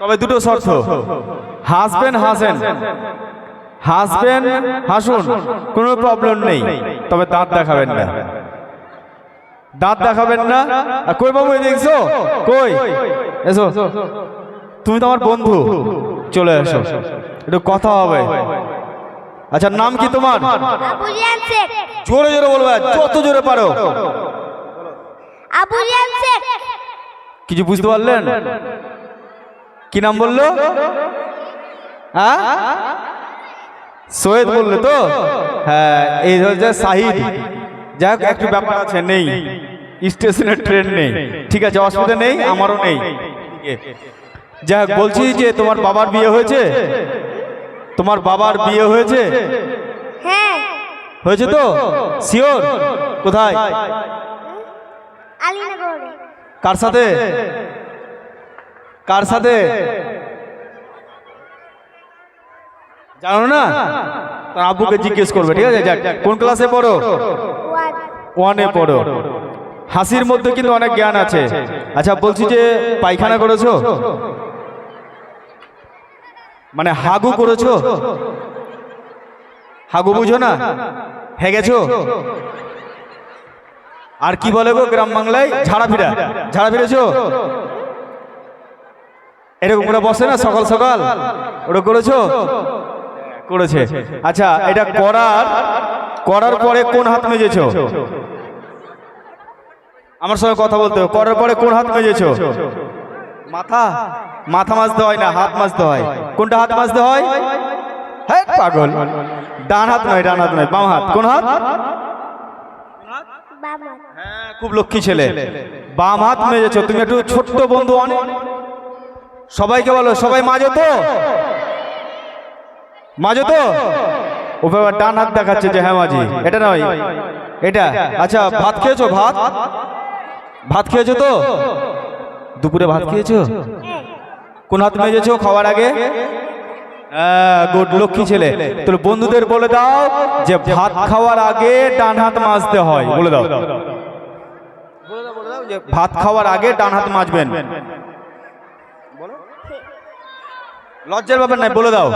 তবে দুটো শর্ত। হাসবেন হাসেন হাসবেন হাসুন কোনো প্রবলেম নেই তবে দাঁত দেখাবেন না। দাঁত দেখাবেন না? কই বাবু দেখছ? কই? এসো। তুমি তো আমার বন্ধু। চলে এসো। একটু কথা হবে। আচ্ছা নাম কি তোমার? জোরে জোরে বলবে যত জোরে পারো। কিছু বুঝতে পারলেন? কি নাম বলল? হ্যাঁ? সৈয়দ বললে তো? হ্যাঁ এই হচ্ছে শাহিদ যাই হোক একটু ব্যাপার আছে নেই। স্টেশনের ট্রেন নেই। ঠিক আছে অসুবিধা নেই আমারও নেই। যাই হোক বলছি যে তোমার বাবার বিয়ে হয়েছে? তোমার বাবার বিয়ে হয়েছে? হ্যাঁ। হয়েছে তো? শিওর কোথায়? কার সাথে? কার সাথে? জানো না? তার আব্বুকে জিজ্ঞেস করবে, ঠিক আছে? কোন ক্লাসে পড়ো? ওয়ানে পড়ো। হাসির মধ্যে কিন্তু অনেক জ্ঞান আছে। আচ্ছা বলছি যে পায়খানা করেছ? মানে হাগু করেছ? হাগু বুঝো না? হেগেছো? আর কি বলে গো গ্রাম বাংলায়? ঝাড়া ফিরা ঝাড়া ফিরেছো এরকম করে বসে না? সকাল সকাল। ওটা করেছ? করেছে। আচ্ছা এটা করার করার পরে কোন হাত মেজেছো? আমার সঙ্গে কথা বলতে হবে। করার পরে কোন হাত মেজেছো? মাথা। মাথা মাজতে হয় না হাত মাজতে হয়। কোনটা হাত মাজতে হয়? হ্যাঁ পাগল। ডান হাত নয় ডান হাত নয় বাম হাত। কোন হাত। হ্যাঁ খুব লক্ষ্মী ছেলে। বাম হাত মেজেছো। তুমি একটু ছোট্ট বন্ধু অনেক। সবাইকে বলো সবাই মাজো তো? মাজো তো? ও বাবা ডান হাত দেখাচ্ছে যে হ্যাঁ মাঝি। এটা নয়। এটা? আচ্ছা ভাত খেয়েছো ভাত? ভাত? খেয়েছো তো? দুপুরে ভাত খেয়েছো? হ্যাঁ কোন হাত মেজেছো খাওয়ার আগে? গুড লক্ষ্মী ছেলে। তোর বন্ধুদের বলে দাও যে ভাত খাওয়ার আগে ডান হাত মাজতে হয়। বলে দাও। ভাত খাওয়ার আগে ডান হাত মাজবেন। লজ্জার ব্যাপার নাই বলে দাও।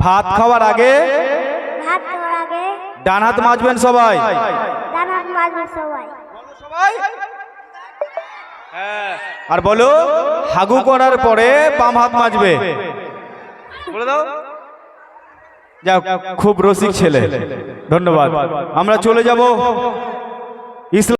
ভাত খাওয়ার আগে ভাত খাওয়ার আগে ডান হাত মাজবেন সবাই। দানাত মাজবে সবাই। আর বলো হাগু করার পরে বাম হাত মাজবে। বলে দাও। যাক খুব রসিক ছেলে। ধন্যবাদ। আমরা চলে যাব। ইসলাম